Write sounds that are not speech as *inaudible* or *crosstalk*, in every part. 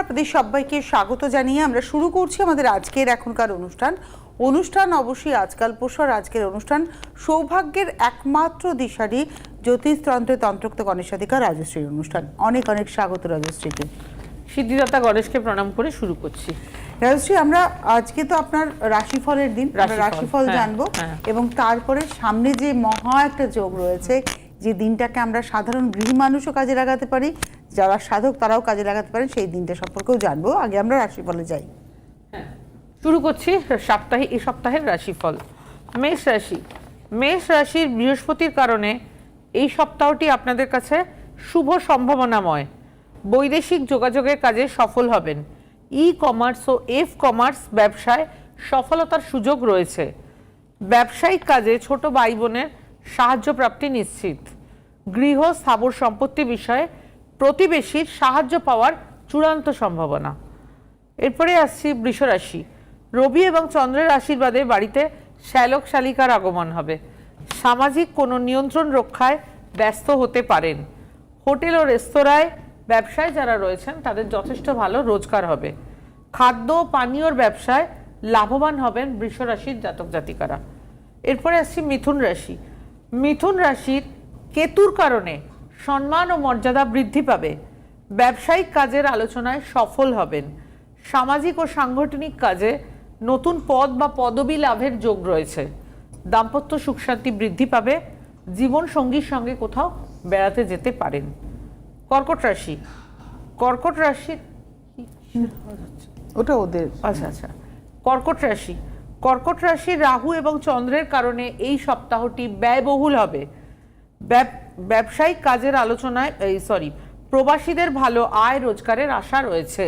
আপনাদের সবাইকে স্বাগত জানিয়ে আমরা শুরু করছি আমাদের আজকের এখনকার অনুষ্ঠান। অনুষ্ঠান অবশ্যই আজকাল পোষার আজকের অনুষ্ঠান। সৌভাগ্যের একমাত্র দিশারি জ্যোতিষতন্ত্রে তন্ত্রোক্ত গণেশাধিকার রাজশ্রীর অনুষ্ঠান। অনেক অনেক স্বাগত রাজশ্রীকে। সিদ্ধিদাতা গণেশকে প্রণাম করে শুরু করছি। রাজশ্রী আমরা আজকে তো আপনার রাশিফলের দিন রাশিফল, রাশিফল হ্যাঁ, জানব হ্যাঁ। এবং তারপরে সামনে যে মহা একটা যোগ রয়েছে যে দিনটাকে আমরা সাধারণ গৃহী মানুষও কাজে লাগাতে পারি, যারা সাধক তারাও কাজে লাগাতে পারেন, সেই দিনটা সম্পর্কেও জানব। আগে আমরা রাশিফলে যাই। শুরু করছি সপ্তাহে এই সপ্তাহের রাশিফল। মেষ রাশি। মেষ রাশির বৃহস্পতির কারণে এই সপ্তাহটি আপনাদের কাছে শুভ সম্ভাবনাময়। বৈদেশিক যোগাযোগের কাজে সফল হবেন। ই কমার্স ও এফ কমার্স ব্যবসায় সফলতার সুযোগ রয়েছে। ব্যবসায়িক কাজে ছোট ভাই বোনের সাহায্য প্রাপ্তি নিশ্চিত। গৃহ স্থাবর সম্পত্তি বিষয়ে প্রতিবেশীর সাহায্য পাওয়ার চূড়ান্ত সম্ভাবনা। এরপরে আসছি বৃষরাশি। রবি এবং চন্দ্রের আশীর্বাদে বাড়িতে শ্যালক শালিকার আগমন হবে। সামাজিক কোনো নিয়ন্ত্রণ রক্ষায় ব্যস্ত হতে পারেন। হোটেল ও রেস্তোরাঁয় ব্যবসায় যারা রয়েছেন, তাদের যথেষ্ট ভালো রোজগার হবে। খাদ্য পানীয়র ব্যবসায় লাভবান হবেন বৃষরাশির জাতক জাতিকারা। এরপরে আসছি মিথুন রাশি। মিথুন রাশির কেতুর কারণে সম্মান ও মর্যাদা বৃদ্ধি পাবে। ব্যবসায়িক কাজের আলোচনায় সফল হবেন। সামাজিক ও সাংগঠনিক কাজে নতুন পদ বা পদবি লাভের যোগ রয়েছে। দাম্পত্য সুখ শান্তি বৃদ্ধি পাবে। জীবন সঙ্গীর সঙ্গে কোথাও বেড়াতে যেতে পারেন। কর্কট রাশি। কর্কট রাশির ওটা ওদের। আচ্ছা আচ্ছা। কর্কট রাশি। কর্কট রাশি রাহু এবং চন্দ্রের কারণে এই সপ্তাহটি ব্যয়বহুল হবে। ব্যবসায়িক কাজের আলোচনায়, এই সরি, প্রবাসীদের ভালো আয় রোজগারের আশা রয়েছে।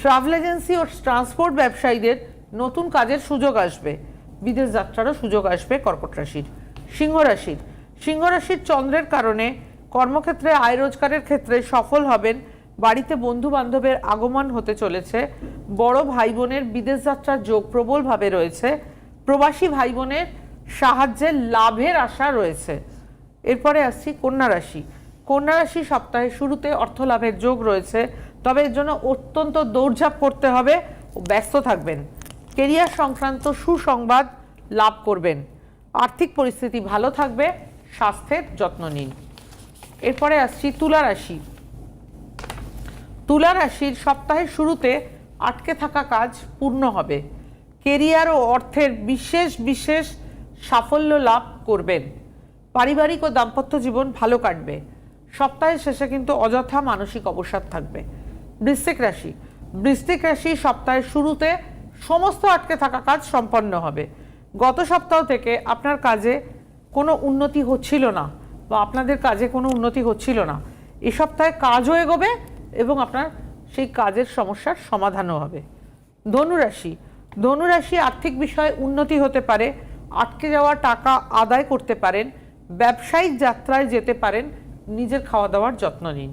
ট্রাভেল এজেন্সি ও ট্রান্সপোর্ট ব্যবসায়ীদের নতুন কাজের সুযোগ আসবে। বিদেশ যাত্রারও সুযোগ আসবে কর্কট রাশির। সিংহ রাশির। সিংহ রাশির চন্দ্রের কারণে কর্মক্ষেত্রে আয় রোজগারের ক্ষেত্রে সফল হবেন বাড়িতে বন্ধু বান্ধবের আগমন হতে চলেছে। বড় ভাই বোনের বিদেশ যাত্রার যোগ প্রবলভাবে রয়েছে। প্রবাসী ভাই বোনের সাহায্যে লাভের আশা রয়েছে। এরপরে আসছি কন্যা রাশি। কন্যা রাশি সপ্তাহের শুরুতে অর্থ লাভের যোগ রয়েছে। তবে এর জন্য অত্যন্ত দৌড়ঝাঁপ করতে হবে ও ব্যস্ত থাকবেন। কেরিয়ার সংক্রান্ত সুসংবাদ লাভ করবেন। আর্থিক পরিস্থিতি ভালো থাকবে। স্বাস্থ্যের যত্ন নিন। এরপরে আসছি তুলা রাশি। তুলা রাশির সপ্তাহের শুরুতে আটকে থাকা কাজ পূর্ণ হবে। কেরিয়ার ও অর্থের বিশেষ বিশেষ সাফল্য লাভ করবেন। পারিবারিক ও দাম্পত্য জীবন ভালো কাটবে। সপ্তাহের শেষে কিন্তু অযথা মানসিক অবসাদ থাকবে। বৃশ্চিক রাশি। বৃশ্চিক রাশি সপ্তাহের শুরুতে সমস্ত আটকে থাকা কাজ সম্পন্ন হবে। গত সপ্তাহ থেকে আপনার কাজে কোনো উন্নতি হচ্ছিল না বা আপনাদের কাজে কোনো উন্নতি হচ্ছিল না। এ সপ্তাহে কাজও এগোবে এবং আপনার সেই কাজের সমস্যার সমাধানও হবে। ধনুরাশি। ধনুরাশি আর্থিক বিষয়ে উন্নতি হতে পারে, আটকে যাওয়া টাকা আদায় করতে পারেন, ব্যবসায়িক যাত্রায় যেতে পারেন, নিজের খাওয়া দাওয়ার যত্ন নিন।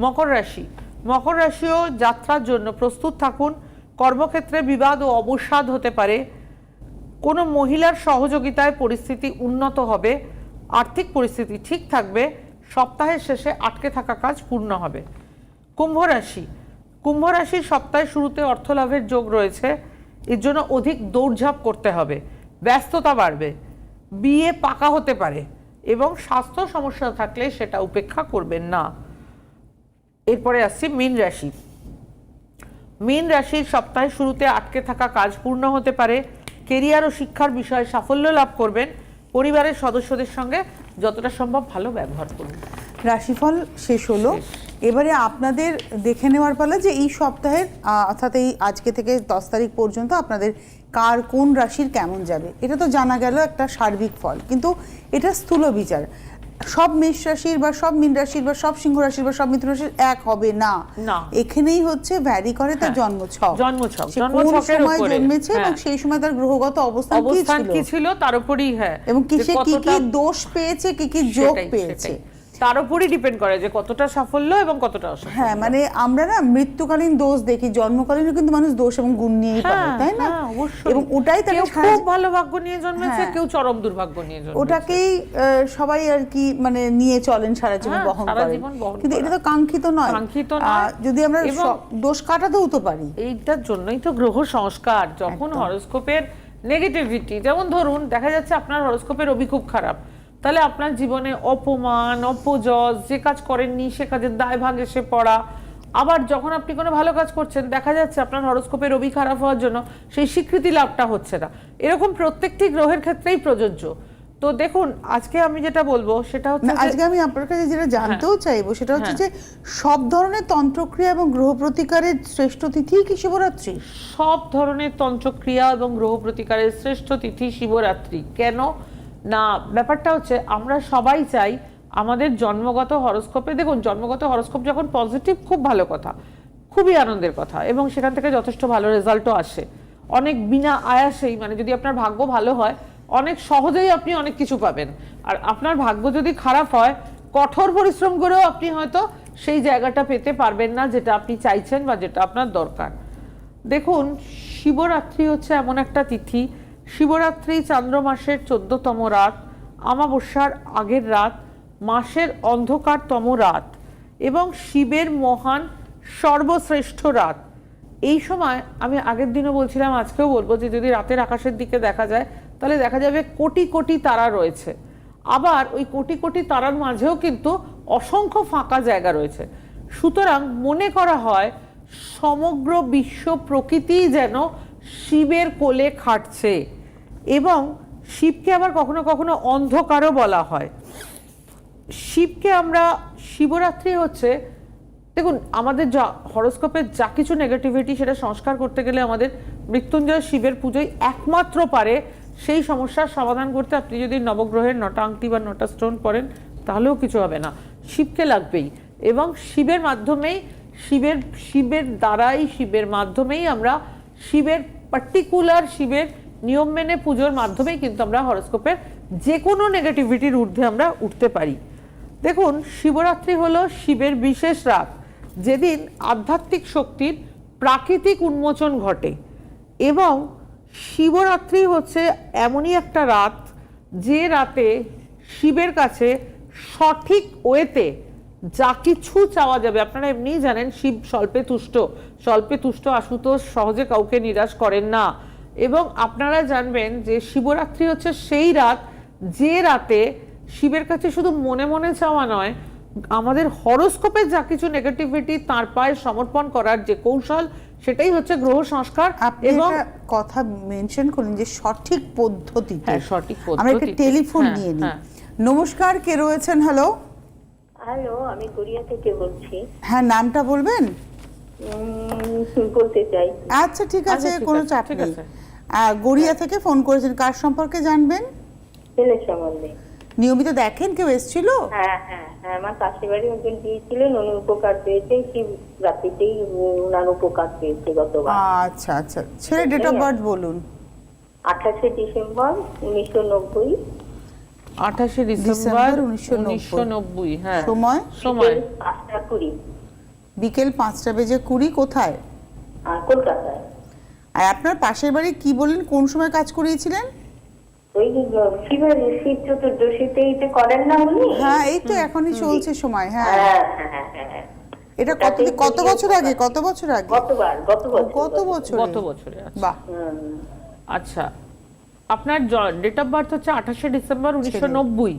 মকর রাশি। মকর রাশিও যাত্রার জন্য প্রস্তুত থাকুন। কর্মক্ষেত্রে বিবাদ ও অবসাদ হতে পারে। কোনো মহিলার সহযোগিতায় পরিস্থিতি উন্নত হবে। আর্থিক পরিস্থিতি ঠিক থাকবে। সপ্তাহের শেষে আটকে থাকা কাজ পূর্ণ হবে। কুম্ভ রাশি। কুম্ভ রাশির সপ্তাহের শুরুতে অর্থলাভের যোগ রয়েছে। এর জন্য অধিক দৌড়ঝাঁপ করতে হবে। ব্যস্ততা বাড়বে। বিয়ে পাকা হতে পারে এবং স্বাস্থ্য সমস্যা থাকলে সেটা উপেক্ষা করবেন না। এরপরে আসছি মীন রাশি। মীন রাশির সপ্তাহের শুরুতে আটকে থাকা কাজ পূর্ণ হতে পারে। কেরিয়ার ও শিক্ষার বিষয়ে সাফল্য লাভ করবেন। পরিবারের সদস্যদের সঙ্গে যতটা সম্ভব ভালো ব্যবহার করুন। রাশিফল শেষ হলো। এবারে আপনাদের দেখে নেওয়ার পালা যে এই সপ্তাহের অর্থাৎ এই আজকে থেকে দশ তারিখ পর্যন্ত আপনাদের কার কোন রাশির কেমন যাবে এটা তো জানা গেল একটা সার্বিক ফল কিন্তু এটা স্থূল বিচার। সব মেষ রাশির বা সব মীন রাশির বা সব সিংহ রাশির বা সব মিথুন রাশির এক হবে না। এখানেই হচ্ছে ভ্যারি করে তার জন্ম জন্মছক। জন্মছক, সে কোন সময় জন্মেছে এবং হ্যাঁ। সেই সময় তার গ্রহগত অবস্থান কি ছিল? তার উপরই হ্যাঁ। এবং কিসে কি কি দোষ পেয়েছে কি কি যোগ পেয়েছে। তার উপরই ডিপেন্ড করে যে কতটা সাফল্য এবং কতটা অসাফল্য। হ্যাঁ মানে আমরা না মৃত্যুকালীন দোষ দেখি জন্মকালীনও কিন্তু মানুষ দোষ এবং গুণ নিয়েই পাবে হ্যাঁ, তাই না? হ্যাঁ, এবং ওটাই তাকে খুব ভালো ভাগ্য নিয়ে জন্মেছে হ্যাঁ। কেউ চরম দুর্ভাগ্য নিয়ে জন্মেছে। ওটাকেই সবাই আর কি মানে নিয়ে চলেন সারা জীবন বহন করেন। জীবন কিন্তু এটা তো কাঙ্ক্ষিত নয়। কাঙ্ক্ষিত। যদি আমরা দোষ কাটাতেও তো পারি। এইটার জন্যই তো গ্রহ সংস্কার। যখন। হরোস্কোপের নেগেটিভিটি যেমন ধরুন দেখা যাচ্ছে আপনার হরোস্কোপের রবি খুব খারাপ। তাহলে আপনার জীবনে অপমান অপজস যে কাজ করেননি সে কাজের দায়ভাগ এসে পড়া। আবার যখন আপনি কোনো ভালো কাজ করছেন দেখা যাচ্ছে আপনার হরোস্কোপে রবি খারাপ হওয়ার জন্য সেই স্বীকৃতি লাভটা হচ্ছে না। এরকম প্রত্যেকটি গ্রহের ক্ষেত্রেই প্রযোজ্য। তো দেখুন আজকে আমি যেটা বলব সেটা হচ্ছে আজকে আমি আপনার কাছে যেটা জানতেও চাইব সেটা হচ্ছে যে সব ধরনের তন্ত্রক্রিয়া এবং গ্রহ প্রতিকারের শ্রেষ্ঠ তিথি কি শিবরাত্রি? সব ধরনের তন্ত্রক্রিয়া এবং গ্রহ প্রতিকারের শ্রেষ্ঠ তিথি শিবরাত্রি। কেন? না, ব্যাপারটা হচ্ছে আমরা সবাই চাই আমাদের জন্মগত হরস্কোপে, দেখুন, জন্মগত হরস্কোপ যখন পজিটিভ, খুব ভালো কথা, খুবই আনন্দের কথা এবং সেখান থেকে যথেষ্ট ভালো রেজাল্টও আসে। অনেক বিনা আয়াসেই মানে যদি আপনার ভাগ্য ভালো হয়, অনেক সহজেই আপনি অনেক কিছু পাবেন। আর আপনার ভাগ্য যদি খারাপ হয়, কঠোর পরিশ্রম করেও আপনি হয়তো সেই জায়গাটা পেতে পারবেন না যেটা আপনি চাইছেন বা যেটা আপনার দরকার। দেখুন, শিবরাত্রি হচ্ছে এমন একটা তিথি শিবরাত্রি চান্দ্র মাসের চোদ্দতম রাত আমাবস্যার আগের রাত, মাসের অন্ধকারতম রাত এবং শিবের মহান সর্বশ্রেষ্ঠ রাত। এই সময় আমি আগের দিনও বলছিলাম, আজকেও বলব যে যদি রাতের আকাশের দিকে দেখা যায়, তাহলে দেখা যাবে কোটি কোটি তারা রয়েছে। আবার ওই কোটি কোটি তারার মাঝেও কিন্তু অসংখ্য ফাঁকা জায়গা রয়েছে। সুতরাং মনে করা হয়, সমগ্র বিশ্ব প্রকৃতি যেন শিবের কোলে খাটছে। এবং শিবকে আবার কখনো কখনো অন্ধকারও বলা হয়। শিবকে আমরা, শিবরাত্রি হচ্ছে, দেখুন, আমাদের যা হরস্কোপের যা কিছু নেগেটিভিটি সেটা সংস্কার করতে গেলে আমাদের মৃত্যুঞ্জয় শিবের পুজোই একমাত্র পারে। সেই সমস্যার সমাধান করতে আপনি যদি নবগ্রহের নটা আংটি বা নটা স্টোন পড়েন তাহলেও কিছু হবে না। শিবকে লাগবেই। এবং শিবের মাধ্যমেই, শিবের শিবের দ্বারাই, শিবের মাধ্যমেই আমরা, শিবের পার্টিকুলার শিবের নিয়ম মেনে পুজোর মাধ্যমেই কিন্তু আমরা হরস্কোপের যে কোনো নেগেটিভিটির ঊর্ধ্বে আমরা উঠতে পারি। দেখুন, শিবরাত্রি হলো শিবের বিশেষ রাত, যেদিন আধ্যাত্মিক শক্তির প্রাকৃতিক উন্মোচন ঘটে এবং শিবরাত্রি হচ্ছে এমনই একটা রাত যে রাতে শিবের কাছে সঠিক ওয়েতে যা কিছু চাওয়া যাবে। আপনারা এমনিই জানেন, শিব স্বল্পে তুষ্ট। স্বল্পে তুষ্ট আশুতোষ সহজে কাউকে নিরাশ করেন না। এবং আপনারা জানবেন যে শিবরাত্রি হচ্ছে সেই রাত যে রাতে শিবের কাছে শুধু মনে মনে চাওয়া নয় আমাদের হরোস্কোপে যা কিছু নেগেটিভিটি তার পায়ে সমর্পণ করার যে কৌশল সেটাই হচ্ছে গ্রহ সংস্কার এবং কথা মেনশন করলেন যে সঠিক পদ্ধতিতে। হ্যাঁ, সঠিক পদ্ধতি আমরা একটা টেলিফোন হ্যাঁ, নিয়ে নিই। হ্যাঁ। নমস্কার কে রয়েছেন? হ্যালো হ্যালো আমি গড়িয়া থেকে বলছি। হ্যাঁ নামটা বলবেন? উম, বলতে চাই। আচ্ছা ঠিক আছে আচ্ছা, কোনো চাপ নেই। গড়িয়া থেকে ফোন করেছেন। কার সম্পর্কে জানবেন? ছেলের সম্বন্ধে নিয়মিত দেখেন কেউ এসেছিল? হ্যাঁ হ্যাঁ হ্যাঁ আমার পাশের বাড়ি একজন দিয়েছিলেন উনি উপকার পেয়েছেন। শিব রাত্রিতেই ওনার উপকার পেয়েছে গতবার। আচ্ছা আচ্ছা। ছেলে ডেট অফ বার্থ বলুন। আঠাশে ডিসেম্বর উনিশশো নব্বই। আঠাশে ডিসেম্বর ডিসেম্বর 1990 উনিশশো নব্বই হ্যাঁ। সময়? সময়। পাঁচটা কুড়ি। বিকেল পাঁচটা বেজে কুড়ি কোথায়? আর কলকাতায়। আর আপনার পাশের বাড়ি কি বললেন? কোন সময় কাজ করিয়েছিলেন? ওই শিবের শিব চতুর্দশীতেই যে করেন না উনি? হ্যাঁ এই তো এখনই চলছে সময় হ্যাঁ। হ্যাঁ হ্যাঁ হ্যাঁ এটা কত কত বছর আগে কত বছর আগে? গতবার গত বছর গত আচ্ছা। বাহ। আচ্ছা। আপনার ডেট অফ বার্থ হচ্ছে আঠাশে ডিসেম্বর উনিশশো নব্বই।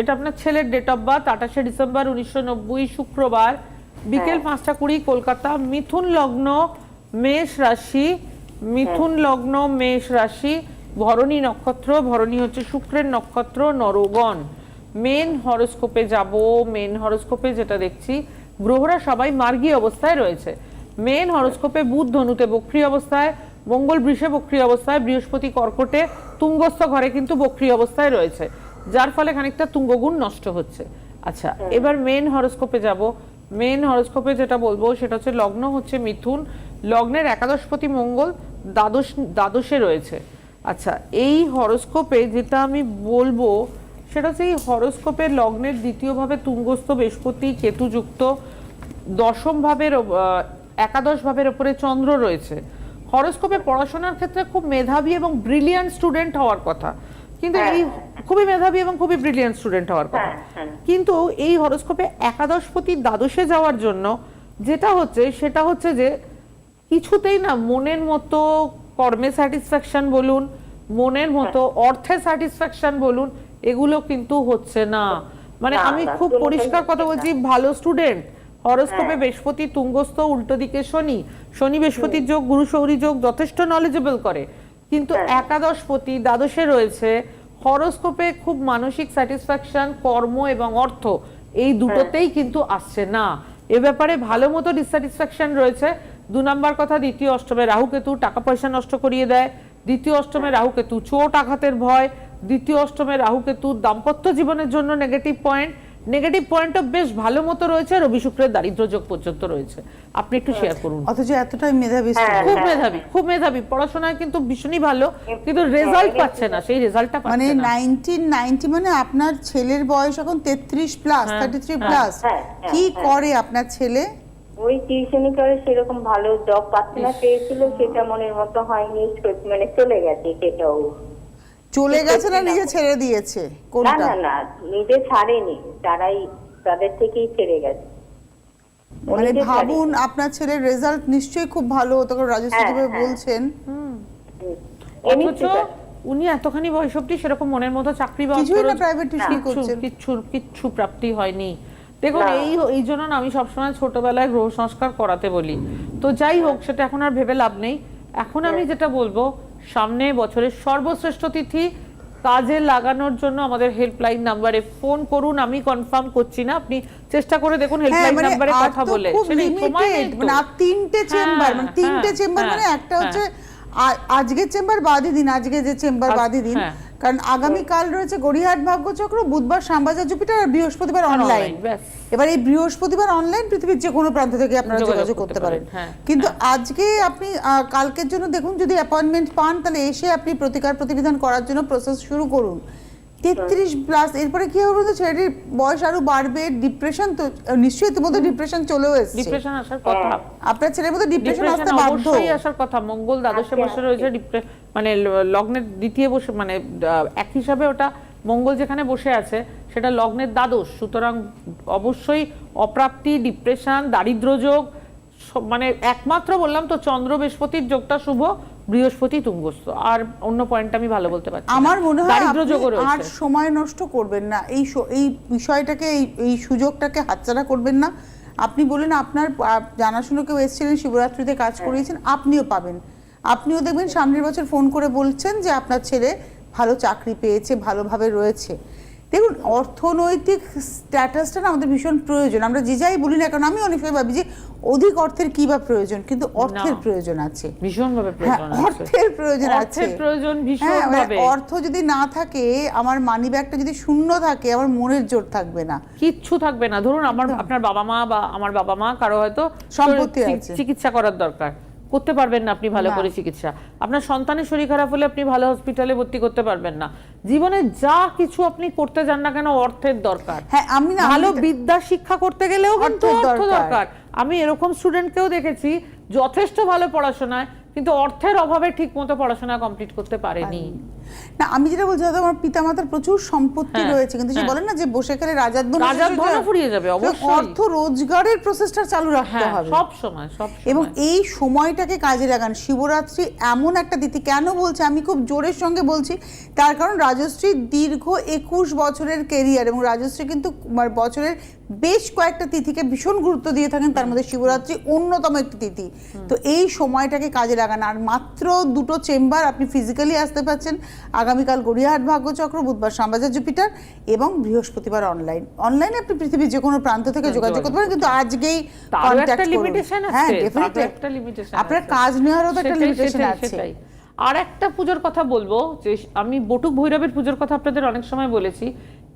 এটা আপনার ছেলের ডেট অফ বার্থ আঠাশে ডিসেম্বর উনিশশো নব্বই শুক্রবার। বিকেল। পাঁচটা কুড়ি কলকাতা। মিথুন লগ্ন মেষ রাশি মিথুন হ্যাঁ। লগ্ন মেষ রাশি ভরণী নক্ষত্র ভরণী হচ্ছে শুক্রের নক্ষত্র নরগণ। মেন হরোস্কোপে যাব মেন হরোস্কোপে যেটা দেখছি গ্রহরা সবাই মার্গী অবস্থায় রয়েছে। মেন হরোস্কোপে বুধ ধনুতে বক্রী অবস্থায় মঙ্গল বৃষে বক্রী অবস্থায় বৃহস্পতি কর্কটে তুঙ্গস্থ ঘরে কিন্তু বক্রী অবস্থায় রয়েছে যার ফলে খানিকটা তুঙ্গগুণ নষ্ট হচ্ছে। আচ্ছা এবার মেন হরোস্কোপে যাব। মেন হরোস্কোপে যেটা বলব সেটা হচ্ছে লগ্ন হচ্ছে মিথুন লগ্নের একাদশপতি মঙ্গল দ্বাদশ দ্বাদশে রয়েছে। আচ্ছা এই হরস্কোপে যেটা আমি বলব সেটা হচ্ছে এই হরোস্কোপের লগ্নের দ্বিতীয়ভাবে তুঙ্গস্থ বৃহস্পতি কেতুযুক্ত দশম ভাবের একাদশ ভাবের ওপরে চন্দ্র রয়েছে। হরোস্কোপে পড়াশোনার ক্ষেত্রে খুব মেধাবী এবং ব্রিলিয়ান্ট স্টুডেন্ট হওয়ার কথা। কিন্তু এই খুবই মেধাবী এবং খুবই ব্রিলিয়ান্ট স্টুডেন্ট হওয়ার কথা। হ্যাঁ, হ্যাঁ। কিন্তু এই হরস্কোপে একাদশপতি দ্বাদশে যাওয়ার জন্য যেটা হচ্ছে সেটা হচ্ছে যে কিছুতেই না মনের মতো কর্মে স্যাটিসফ্যাকশন বলুন মনের মতো অর্থে স্যাটিসফ্যাকশন বলুন এগুলো কিন্তু হচ্ছে না। মানে আমি খুব পরিষ্কার কথা বলছি ভালো স্টুডেন্ট হরোস্কোপে হ্যাঁ। বৃহস্পতি তুঙ্গস্থ উল্টো দিকে শনি। শনি বৃহস্পতির যোগ গুরু সৌরী যোগ যথেষ্ট নলেজেবল করে। কিন্তু হ্যাঁ। একাদশপতি দ্বাদশে রয়েছে হরোস্কোপে খুব মানসিক স্যাটিসফ্যাকশন কর্ম এবং অর্থ এই দুটোতেই কিন্তু আসছে না। এ ব্যাপারে ভালো মতো ডিসস্যাটিসফ্যাকশন রয়েছে দু নাম্বার কথা দ্বিতীয় অষ্টমে রাহু কেতু টাকা পয়সা নষ্ট করিয়ে দেয়। দ্বিতীয় অষ্টমে রাহু কেতু চোট আঘাতের ভয়। দ্বিতীয় অষ্টমে রাহু কেতু দাম্পত্য জীবনের জন্য নেগেটিভ পয়েন্ট নেগেটিভ পয়েন্টও বেশ ভালো মতো রয়েছে রবি শুক্রের দারিদ্র যোগ পর্যন্ত রয়েছে। আপনি একটু শেয়ার করুন। অথচ এতটাই মেধাবী হ্যাঁ, খুব মেধাবী খুব মেধাবী। পড়াশোনায় কিন্তু ভীষণই ভালো কিন্তু রেজাল্ট পাচ্ছে না সেই রেজাল্টটা মানে পাচ্ছে না। নাইনটিন নাইনটি মানে আপনার ছেলের বয়স এখন তেত্রিশ প্লাস হ্যাঁ, থার্টি থ্রি হ্যাঁ, প্লাস হ্যাঁ, হ্যাঁ, কি হ্যাঁ। করে আপনার ছেলে? ওই টিউশনি করে সেরকম ভালো জব পাচ্ছে না পেয়েছিল সেটা মনের মতো হয়নি মানে চলে গেছে সেটাও। চলে গেছে না নিজে ছেড়ে দিয়েছে? না কোনটা? না না নিজে ছাড়েনি তারাই তাদের থেকেই ছেড়ে গেছে। মানে ভাবুন আপনার ছেলের রেজাল্ট নিশ্চয়ই খুব ভালো হতো কারণ রাজশ্রী হ্যাঁ, যেভাবে হ্যাঁ। বলছেন। অথচ উনি এতখানি বয়স অব্দি সেরকম মনের মতো চাকরি বা কিছুই না প্রাইভেট টিউশন করছেন। কিচ্ছু কিচ্ছু প্রাপ্তি হয়নি। দেখুন এই এই জন্য না আমি সবসময় ছোটবেলায় গ্রহ সংস্কার করাতে বলি তো যাই হোক সেটা এখন আর ভেবে লাভ নেই এখন আমি যেটা বলব সামনে বছরের সর্বশ্রেষ্ঠ তিথি কাজে লাগানোর জন্য আমাদের হেল্পলাইন নাম্বারে ফোন করুন আমি কনফার্ম করছি না আপনি চেষ্টা করে দেখুন হ্যাঁ হেল্পলাইন মানে নাম্বারে কথা বলে লিমিটেড তো। মানে তিনটে হ্যাঁ, চেম্বার মানে তিনটে হ্যাঁ, চেম্বার হ্যাঁ, মানে একটা হ্যাঁ। হচ্ছে আজকের চেম্বার বাদই দিন আজকে যে চেম্বার বাদই দিন হ্যাঁ। কারণ আগামীকাল রয়েছে গড়িয়াহাট ভাগ্যচক্র বুধবার শ্যামবাজার জুপিটার আর বৃহস্পতিবার অনলাইন এবার এই বৃহস্পতিবার অনলাইন পৃথিবীর যে কোনো প্রান্ত থেকে আপনারা যোগাযোগ করতে পারেন। হ্যাঁ, কিন্তু আজকে আপনি কালকের জন্য দেখুন যদি অ্যাপয়েন্টমেন্ট পান তাহলে এসে আপনি প্রতিকার প্রতিবিধান করার জন্য প্রসেস শুরু করুন। তেত্রিশ প্লাস এরপরে কি হবে বলতো? ছেলেটির বয়স আরও বাড়বে ডিপ্রেশন তো নিশ্চয়ই ইতিমধ্যে ডিপ্রেশন চলেও এসছে। ডিপ্রেশন আসার কথা। আপনার ছেলের মধ্যে ডিপ্রেশন আসতে বাধ্য। অবশ্যই আসার কথা। মঙ্গল দ্বাদশে বসে রয়েছে আসছে। মানে লগ্নের দ্বিতীয় বসে মানে আহ, এক হিসাবে ওটা মঙ্গল যেখানে বসে আছে সেটা লগ্নের দ্বাদশ। সুতরাং অবশ্যই অপ্রাপ্তি ডিপ্রেশন দারিদ্র যোগ মানে একমাত্র বললাম তো চন্দ্র বৃহস্পতির যোগটা শুভ বৃহস্পতি তুঙ্গস্থ। আর অন্য পয়েন্ট আমি ভালো বলতে পারছি আমার মনে হয় আর সময় নষ্ট করবেন না। এই এই বিষয়টাকে এই এই সুযোগটাকে হাতছাড়া করবেন না। আপনি বলেন আপনার জানাশুনো কেউ এসেছিলেন শিবরাত্রিতে কাজ করিয়েছেন আপনিও পাবেন। আপনিও দেখবেন সামনের বছর ফোন করে বলছেন যে আপনার ছেলে ভালো চাকরি পেয়েছে ভালোভাবে রয়েছে। দেখুন অর্থনৈতিক স্ট্যাটাসটা না আমাদের ভীষণ প্রয়োজন। আমরা যে যাই বলি না কারণ আমি অনেক সময় ভাবি যে অধিক অর্থের কি বা প্রয়োজন কিন্তু অর্থের প্রয়োজন আছে। হ্যাঁ প্রয়োজন আছে। অর্থের প্রয়োজন আছে। প্রয়োজন হ্যাঁ, মানে অর্থ যদি না থাকে আমার মানি ব্যাগটা যদি শূন্য থাকে আমার মনের জোর থাকবে না। কিচ্ছু থাকবে না। ধরুন আমার আপনার বাবা মা বা আমার বাবা মা কারও হয়তো সম্পত্তি। চিকিৎসা করার দরকার। করতে পারবেন না আপনি ভালো করে চিকিৎসা। আপনার সন্তানের শরীর খারাপ হলে আপনি ভালো হসপিটালে ভর্তি করতে পারবেন না। জীবনে যা কিছু আপনি করতে যান না কেন অর্থের দরকার। হ্যাঁ আমি ভালো বিদ্যা শিক্ষা করতে গেলেও কিন্তু অর্থ দরকার। দরকার। আমি এরকম স্টুডেন্টকেও দেখেছি যথেষ্ট ভালো পড়াশোনায় কিন্তু অর্থের অভাবে ঠিক মতো পড়াশোনা কমপ্লিট করতে পারেনি। না আমি যেটা বলছি দাদা আমার পিতামাতার প্রচুর সম্পত্তি হ্যাঁ, রয়েছে কিন্তু সে হ্যাঁ। বলেন না যে বসে খেলে রাজার ধন রাজার ধনও ফুরিয়ে যাবে, অবশ্যই। অর্থ রোজগারের প্রসেসটা চালু রাখতে হ্যাঁ হবে। সব সময় সব এবং এই সময়টাকে কাজে লাগান। শিবরাত্রি এমন একটা তিথি কেন বলছে আমি খুব জোরের সঙ্গে বলছি তার কারণ রাজশ্রীর দীর্ঘ একুশ বছরের কেরিয়ার এবং রাজশ্রী কিন্তু মানে বছরের বেশ কয়েকটা তিথিকে ভীষণ গুরুত্ব দিয়ে থাকেন তার মধ্যে শিবরাত্রি অন্যতম একটি তিথি। তো এই সময়টাকে কাজে লাগান। আর মাত্র দুটো চেম্বার আপনি ফিজিক্যালি আসতে পারছেন আগামীকাল গড়িয়াহাট ভাগ্যচক্র বুধবার শ্যামবাজার জুপিটার এবং বৃহস্পতিবার অনলাইন। অনলাইনে আপনি পৃথিবীর যে কোনো প্রান্ত থেকে যোগাযোগ করতে পারেন কিন্তু আজকেই কন্ট্যাক্ট লিমিটেশন হ্যাঁ একটা লিমিটেশন আপনার কাজ নেওয়ারও তো একটা লিমিটেশন আছে। আর একটা পুজোর কথা বলব যে আমি বটুক ভৈরবের পুজোর কথা আপনাদের অনেক সময় বলেছি।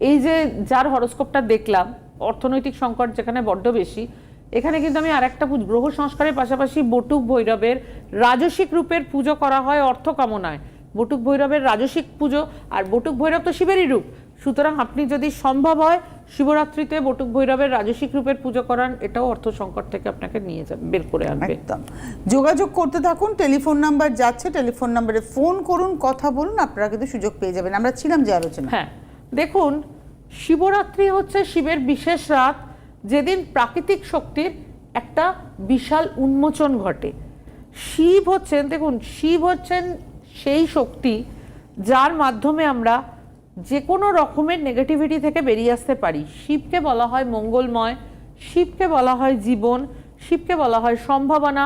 এই যে যার হরস্কোপটা দেখলাম অর্থনৈতিক সংকট যেখানে বড্ড বেশি এখানে কিন্তু আমি আর একটা গ্রহ সংস্কারের পাশাপাশি বটুক ভৈরবের রাজসিক রূপের পুজো করা হয় অর্থ কামনায়। বটুক ভৈরবের রাজসিক পুজো আর বটুক ভৈরব তো শিবেরই রূপ। সুতরাং আপনি যদি সম্ভব হয় শিবরাত্রিতে বটুক ভৈরবের রাজসিক রূপের পুজো করান এটাও অর্থ সংকট থেকে আপনাকে নিয়ে যাবে বের করে আনবে। একদম। যোগাযোগ করতে থাকুন টেলিফোন নাম্বার যাচ্ছে টেলিফোন নাম্বারে ফোন করুন কথা বলুন আপনারা কিন্তু সুযোগ পেয়ে যাবেন। আমরা ছিলাম যে আলোচনা হ্যাঁ দেখুন শিবরাত্রি হচ্ছে শিবের বিশেষ রাত যেদিন প্রাকৃতিক শক্তির একটা বিশাল উন্মোচন ঘটে। শিব হচ্ছেন দেখুন শিব হচ্ছেন সেই শক্তি যার মাধ্যমে আমরা যে কোনো রকমের নেগেটিভিটি থেকে বেরিয়ে আসতে পারি। শিবকে বলা হয় মঙ্গলময়, শিবকে বলা হয় জীবন, শিবকে বলা হয় সম্ভাবনা,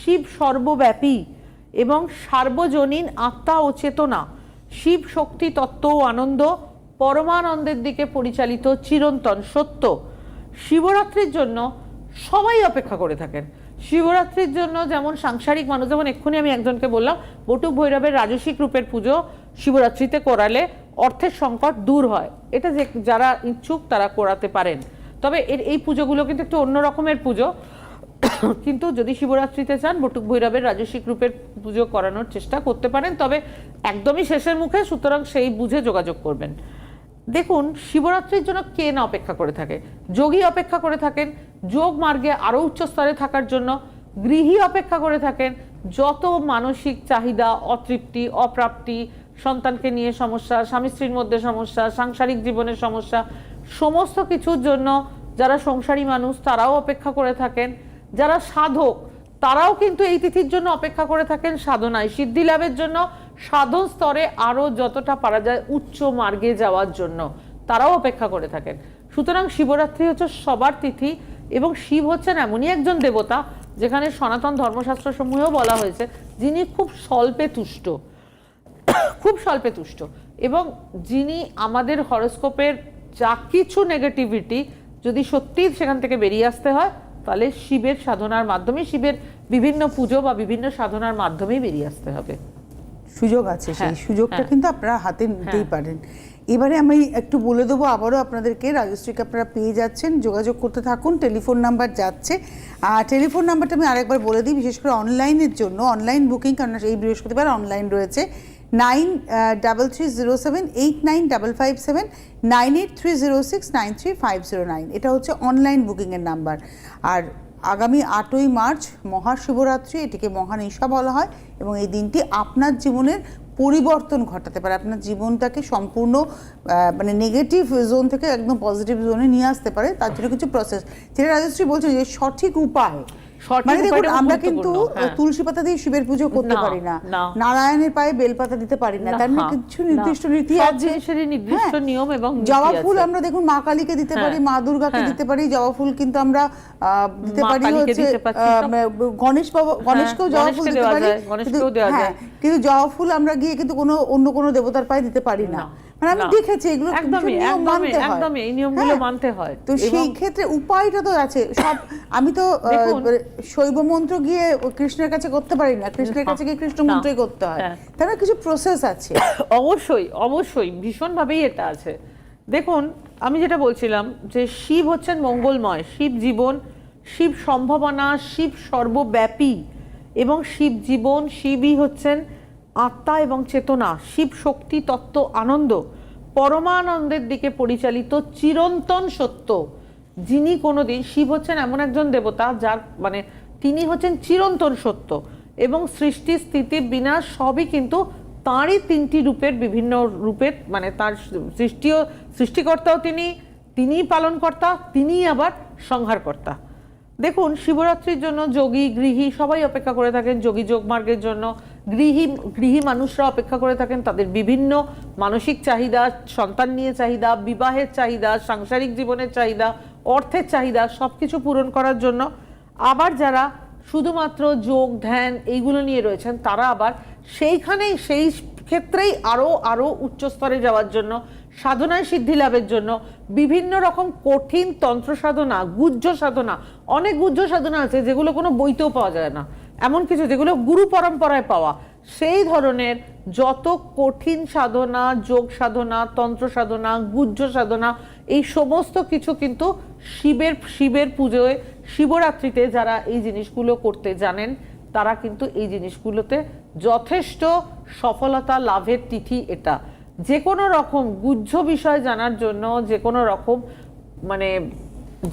শিব সর্বব্যাপী এবং সার্বজনীন আত্মা ও চেতনা। শিব শক্তি, তত্ত্ব ও আনন্দ পরমানন্দের দিকে পরিচালিত চিরন্তন সত্য। শিবরাত্রির জন্য সবাই অপেক্ষা করে থাকেন। শিবরাত্রির জন্য যেমন সাংসারিক মানুষ, যেমন এক্ষুনি আমি একজনকে বললাম বটুক ভৈরবের রাজসিক রূপের পুজো শিবরাত্রিতে করালে অর্থের সংকট দূর হয়। এটা যে যারা ইচ্ছুক তারা করাতে পারেন। তবে এর এই পুজোগুলো কিন্তু একটু অন্য রকমের পুজো। কিন্তু যদি শিবরাত্রিতে চান বটুক ভৈরবের রাজস্বিক রূপের পুজো করানোর চেষ্টা করতে পারেন। তবে একদমই শেষের মুখে, সুতরাং সেই বুঝে যোগাযোগ করবেন। দেখুন, শিবরাত্রির জন্য কে না অপেক্ষা করে থাকে? যোগী অপেক্ষা করে থাকেন, যোগ মার্গে আরও উচ্চ স্তরে থাকার জন্য গৃহী অপেক্ষা করে থাকেন। যত মানসিক চাহিদা, অতৃপ্তি, অপ্রাপ্তি, সন্তানকে নিয়ে সমস্যা, স্বামী স্ত্রীর মধ্যে সমস্যা, সাংসারিক জীবনের সমস্যা, সমস্ত কিছুর জন্য যারা সংসারী মানুষ, তারাও অপেক্ষা করে থাকেন। যারা সাধক, তারাও কিন্তু এই তিথির জন্য অপেক্ষা করে থাকেন সাধনায়। সিদ্ধি লাভের জন্য সাধন স্তরে আরও যতটা পারা যায় উচ্চ মার্গে যাওয়ার জন্য তারাও অপেক্ষা করে থাকেন। সুতরাং শিবরাত্রি হচ্ছে সবার তিথি এবং শিব হচ্ছেন এমনই একজন দেবতা যেখানে সনাতন ধর্মশাস্ত্র সমূহেও বলা হয়েছে যিনি খুব স্বল্পে তুষ্ট। খুব স্বল্পে তুষ্ট এবং যিনি আমাদের হরস্কোপের যা কিছু নেগেটিভিটি যদি সত্যিই সেখান থেকে বেরিয়ে আসতে হয়, তাহলে শিবের সাধনার মাধ্যমে শিবের বিভিন্ন পুজো বা বিভিন্ন সাধনার মাধ্যমেই বেরিয়ে আসতে হবে। সুযোগ আছে সেই হ্যাঁ, সুযোগটা হ্যাঁ। কিন্তু আপনারা হাতে নিতেই পারেন। এবারে আমি একটু বলে দেবো আবারও আপনাদেরকে রাজশ্রীকে আপনারা পেয়ে যাচ্ছেন যোগাযোগ করতে থাকুন টেলিফোন নাম্বার যাচ্ছে। আর টেলিফোন নাম্বারটা আমি আরেকবার বলে দিই বিশেষ করে অনলাইনের জন্য অনলাইন বুকিং কারণ এই বৃহস্পতিবার অনলাইন রয়েছে। Nine double three zero seven eight nine double five seven nine eight three zero six nine three five zero nine. এটা হচ্ছে অনলাইন বুকিংয়ের নাম্বার। আর আগামী আটই মার্চ মহাশিবরাত্রি, এটিকে মহানিশা বলা হয় এবং এই দিনটি আপনার জীবনের পরিবর্তন ঘটাতে পারে। আপনার জীবনটাকে সম্পূর্ণ মানে নেগেটিভ জোন থেকে একদম পজিটিভ জোনে নিয়ে আসতে পারে। তার জন্য কিছু প্রসেস যেটা রাজশ্রী বলছেন যে সঠিক উপায় মানে দেখুন আমরা কিন্তু হ্যাঁ। তুলসী পাতা দিয়ে শিবের পুজো করতে পারি না। নারায়ণের পায়ে বেলপাতা দিতে পারি না। তার মানে কিছু নির্দিষ্ট রীতি আছে। নির্দিষ্ট হ্যাঁ। নিয়ম এবং জবা ফুল আমরা দেখুন মা কালীকে দিতে হ্যাঁ, পারি মা দুর্গাকে হ্যাঁ। দিতে পারি জবা ফুল কিন্তু আমরা আহ, দিতে পারি হচ্ছে গণেশ বাবা গণেশকেও জবা ফুল দিতে পারি। কিন্তু- হ্যাঁ, কিন্তু জবা ফুল আমরা গিয়ে কিন্তু কোনো অন্য কোনো দেবতার পায়ে দিতে পারি না, মানে আমি দেখেছি এগুলো একদমই মানতে হয়। একদমই এই নিয়মগুলো হ্যাঁ। মানতে হয়। তো সেই ক্ষেত্রে উপায়টা তো আছে। সব আমি তো শৈব মন্ত্র গিয়ে কৃষ্ণের কাছে করতে পারি না। কৃষ্ণের কাছে গিয়ে কৃষ্ণ মন্ত্রই করতে হয়। হ্যাঁ। তার মানে কিছু প্রসেস আছে। *coughs* অবশ্যই অবশ্যই ভীষণভাবেই এটা আছে। দেখুন আমি যেটা বলছিলাম যে শিব হচ্ছেন মঙ্গলময়। শিব জীবন শিব সম্ভাবনা শিব সর্বব্যাপী। এবং শিব জীবন শিবই হচ্ছেন আত্মা এবং চেতনা, শিব শক্তি, তত্ত্ব, আনন্দ, পরমানন্দের দিকে পরিচালিত চিরন্তন সত্য। যিনি কোনোদিন, শিব হচ্ছেন এমন একজন দেবতা যার মানে তিনি হচ্ছেন চিরন্তন সত্য এবং সৃষ্টি, স্থিতি, বিনাশ সবই কিন্তু তাঁরই তিনটি রূপের বিভিন্ন রূপের মানে তার সৃষ্টিও, সৃষ্টিকর্তাও তিনি, তিনিই পালনকর্তা, তিনিই আবার সংহারকর্তা। দেখুন, শিবরাত্রির জন্য যোগী, গৃহী সবাই অপেক্ষা করে থাকেন, যোগী যোগমার্গের জন্য। গৃহী গৃহী মানুষরা অপেক্ষা করে থাকেন তাদের বিভিন্ন মানসিক চাহিদা, সন্তান নিয়ে চাহিদা, বিবাহের চাহিদা, সাংসারিক জীবনের চাহিদা, অর্থের চাহিদা সব কিছু পূরণ করার জন্য। আবার যারা শুধুমাত্র যোগ, ধ্যান এইগুলো নিয়ে রয়েছেন, তারা আবার সেইখানেই, সেই ক্ষেত্রেই আরও আরও উচ্চ স্তরে যাওয়ার জন্য সাধনায় সিদ্ধি লাভের জন্য বিভিন্ন রকম কঠিন তন্ত্র সাধনা, গুহ্য সাধনা, অনেক গুহ্য সাধনা আছে যেগুলো কোনো বইতেও পাওয়া যায় না। এমন কিছু যেগুলো গুরু পরম্পরায় পাওয়া। সেই ধরনের যত কঠিন সাধনা, যোগ সাধনা, তন্ত্র সাধনা, গুহ্য সাধনা, এই সমস্ত কিছু কিন্তু শিবের শিবের পুজোয়, শিবরাত্রিতে যারা এই জিনিসগুলো করতে জানেন, তারা কিন্তু এই জিনিসগুলোতে যথেষ্ট সফলতা লাভের তিথি এটা। যে কোনো রকম গুহ্য বিষয় জানার জন্য, যে কোনো রকম মানে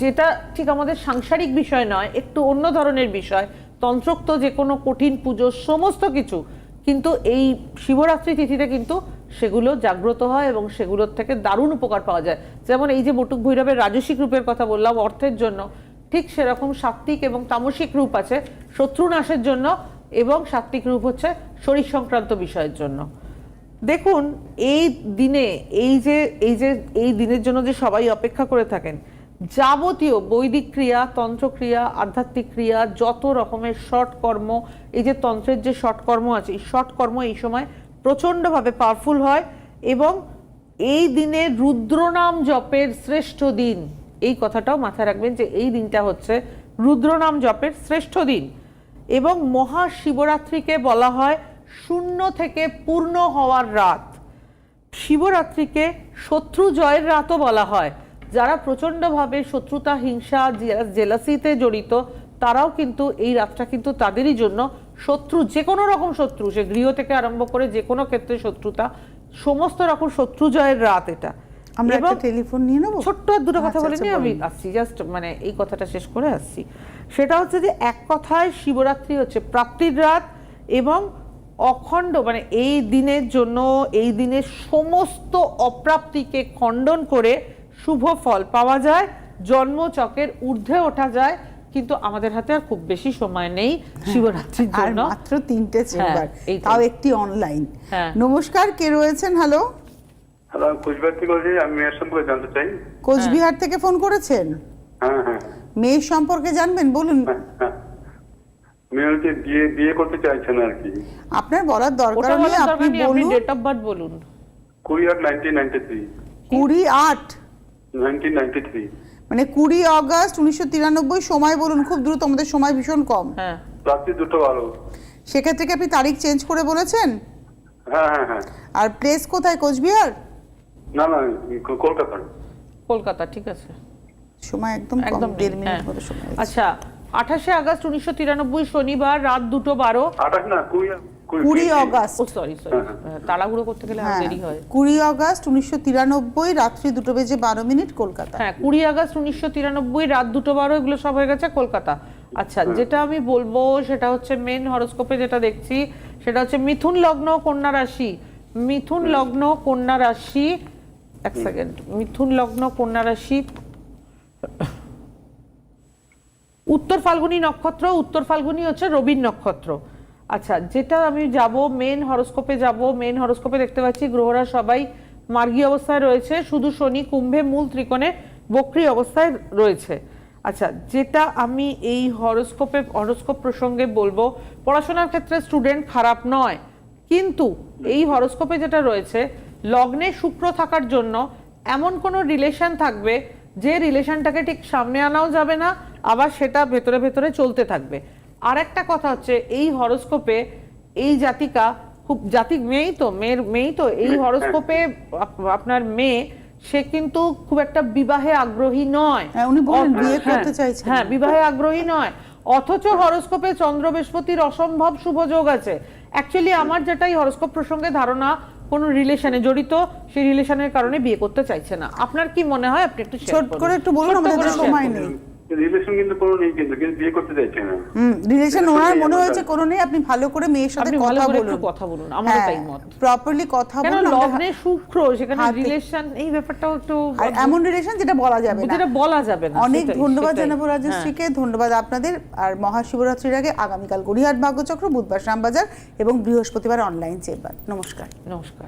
যেটা ঠিক আমাদের সাংসারিক বিষয় নয়, একটু অন্য ধরনের বিষয়, তন্ত্রোক্ত যে কোনো কঠিন পুজো সমস্ত কিছু, কিন্তু এই শিবরাত্রি তিথিতে কিন্তু সেগুলো জাগ্রত হয় এবং সেগুলোর থেকে দারুণ উপকার পাওয়া যায়। যেমন এই যে বটুক ভৈরবের রাজসিক রূপের কথা বললাম, অর্থের জন্য ঠিক সেরকম সাত্ত্বিক এবং তামসিক রূপ আছে শত্রু নাশের জন্য এবং সাত্ত্বিক রূপ হচ্ছে শরীর সংক্রান্ত বিষয়ের জন্য। দেখুন, এই দিনে, এই যে এই যে, এই দিনের জন্য যে সবাই অপেক্ষা করে থাকেন, যাবতীয় বৈদিক ক্রিয়া, তন্ত্রক্রিয়া, আধ্যাত্মিক ক্রিয়া, যত রকমের শর্ট কর্ম, এই যে তন্ত্রের যে শর্ট কর্ম আছে, এই শর্ট কর্ম এই সময় প্রচণ্ডভাবে পাওয়ারফুল হয় এবং এই দিনে রুদ্রনাম জপের শ্রেষ্ঠ দিন, এই কথাটাও মাথায় রাখবেন যে এই দিনটা হচ্ছে রুদ্রনাম জপের শ্রেষ্ঠ দিন এবং মহাশিবরাত্রিকে বলা হয় শূন্য থেকে পূর্ণ হওয়ার রাত। শিবরাত্রিকে শত্রু জয়ের রাতও বলা হয়। যারা প্রচণ্ডভাবে শত্রুতা হিংসা জেলাসিতে জড়িত তারাও কিন্তু এই রাতটা কিন্তু তাদেরই জন্য শত্রু যে কোনো রকম শত্রু সে গৃহ থেকে আরম্ভ করে যে কোনো ক্ষেত্রে শত্রুতা সমস্ত রকম শত্রু জয়ের রাত এটা। আমরা একটা টেলিফোন নিয়ে নেব? ছোট্ট আর দুটো কথা আচ্ছা, বলে আচ্ছা, নিয়ে আমি আসছি জাস্ট মানে এই কথাটা শেষ করে আসছি। সেটা হচ্ছে যে এক কথায় শিবরাত্রি হচ্ছে প্রাপ্তির রাত এবং অখণ্ড মানে এই দিনের জন্য এই দিনের সমস্ত অপ্রাপ্তিকে খণ্ডন করে শুভ ফল পাওয়া যায় জন্মচকের ঊর্ধ্বে ওঠা যায় কিন্তু আমাদের হাতে আর খুব বেশি সময় নেই শিবরাত্রির আর জন্য। মাত্র তিনটে চেম্বার। তাও একটি অনলাইন হ্যাঁ। নমস্কার কে রয়েছেন? হ্যালো হ্যালো কুচবিহার থেকে বলছি আমি মেয়ের সম্পর্কে জানতে চাই। কোচবিহার থেকে ফোন করেছেন? হ্যাঁ হ্যাঁ। মেয়ের সম্পর্কে জানবেন? বলুন। হ্যাঁ হ্যাঁ। মেয়ে হচ্ছে বিয়ে বিয়ে করতে চাইছেন আর কি। আপনার বলার দরকার ওটা নেই বলার আপনি দরকার নেই আপনি বলুন। ডেট অফ বার্থ বলুন। কুড়ি আট নাইনটিন নাইনটি থ্রি কুড়ি আট? নাইনটিন নাইনটি থ্রি মানে কুড়ি অগস্ট উনিশশো তিরানব্বই সময় বলুন খুব দ্রুত আমাদের সময় ভীষণ কম। হ্যাঁ। রাত্রি দুটো বারো। সেক্ষেত্রে কি আপনি তারিখ চেঞ্জ করে বলেছেন? হ্যাঁ হ্যাঁ হ্যাঁ। আর প্লেস কোথায়? কোচবিহার? না না ক- কলকাতার কলকাতা ঠিক আছে। সময় একদম কম একদম নেই, দেড় মিনিট হ্যাঁ। মতো সময় আছে। আচ্ছা আঠাশে আগস্ট উনিশশো তিরানব্বই শনিবার রাত দুটো বারো। কুড়ি অগস্ট সরি সরি তাড়াহুড়ো করতে গেলে হ্যাঁ। দেরি হয়। কুড়ি অগস্ট উনিশশো তিরানব্বই রাত্রি দুটো বেজে বারো মিনিট কলকাতা। হ্যাঁ কুড়ি আগস্ট উনিশশো তিরানব্বই রাত দুটো বারো এগুলো সব হয়ে গেছে কলকাতা। আচ্ছা যেটা আমি বলব সেটা হচ্ছে মেন হরোস্কোপে যেটা দেখছি সেটা হচ্ছে মিথুন লগ্ন কন্যা রাশি। মিথুন লগ্ন কন্যা রাশি এক সেকেন্ড মিথুন লগ্ন কন্যা রাশি। উত্তর ফাল্গুনী নক্ষত্র, উত্তর ফাল্গুনী হচ্ছে রবির নক্ষত্র। আচ্ছা যেটা আমি যাব মেন হরোস্কোপে যাব মেন হরোস্কোপে দেখতে পাচ্ছি, গ্রহরা সবাই মার্গী অবস্থায় রয়েছে, শুধু শনি কুম্ভে মূল ত্রিকোণে বক্রি অবস্থায় রয়েছে। আচ্ছা যেটা আমি এই হরোস্কোপে হরোস্কোপ প্রসঙ্গে বলব, পড়াশোনার ক্ষেত্রে স্টুডেন্ট খারাপ নয়, কিন্তু এই হরোস্কোপে যেটা রয়েছে, লগ্নে শুক্র থাকার জন্য এমন কোনো রিলেশন থাকবে, যে রিলেশনটাকে ঠিক সামনে আনাও যাবে না আবার সেটা ভেতরে ভেতরে চলতে থাকবে। আর একটা কথা হচ্ছে এই হরোস্কোপে এই জাতিকা খুব জাতি মেয়েই তো মেয়ের মেয়েই তো এই হরোস্কোপে আপনার মেয়ে সে কিন্তু খুব একটা বিবাহে আগ্রহী নয়। হ্যাঁ, উনি বিয়ে হ্যাঁ, করতে চাইছেন। হ্যাঁ বিবাহে আগ্রহী নয়। অথচ হরোস্কোপে চন্দ্র বৃহস্পতির অসম্ভব শুভ যোগ আছে। অ্যাকচুয়ালি আমার যেটা এই হরোস্কোপ প্রসঙ্গে ধারণা কোনো রিলেশনে জড়িত সেই রিলেশনের কারণে বিয়ে করতে চাইছে না। আপনার কি মনে হয়? আপনি একটু ছোট করে একটু বলুন আমাদের সময় নেই। রিলেশন কিন্তু কোনো নেই কিন্তু কিন্তু বিয়ে করতে চাইছে না। হুম রিলেশন ওনার মনে হয়েছে কোনো নেই আপনি ভালো করে মেয়ের সাথে কথা বলুন একটু কথা বলুন আমারও তাই মত। প্রপারলি কথা বলুন লগ্নে শুক্র সেখানে রিলেশন এই ব্যাপারটাও একটু এমন রিলেশন যেটা বলা যাবে না। যেটা বলা যাবে না অনেক ধন্যবাদ। জানাব রাজশ্রীকে ধন্যবাদ আপনাদের। আর মহাশিবরাত্রির আগে আগামীকাল গড়িয়াহাট ভাগ্যচক্র বুধবার শ্যামবাজার এবং বৃহস্পতিবার অনলাইন চেম্বার নমস্কার। হ্যাঁ, নমস্কার।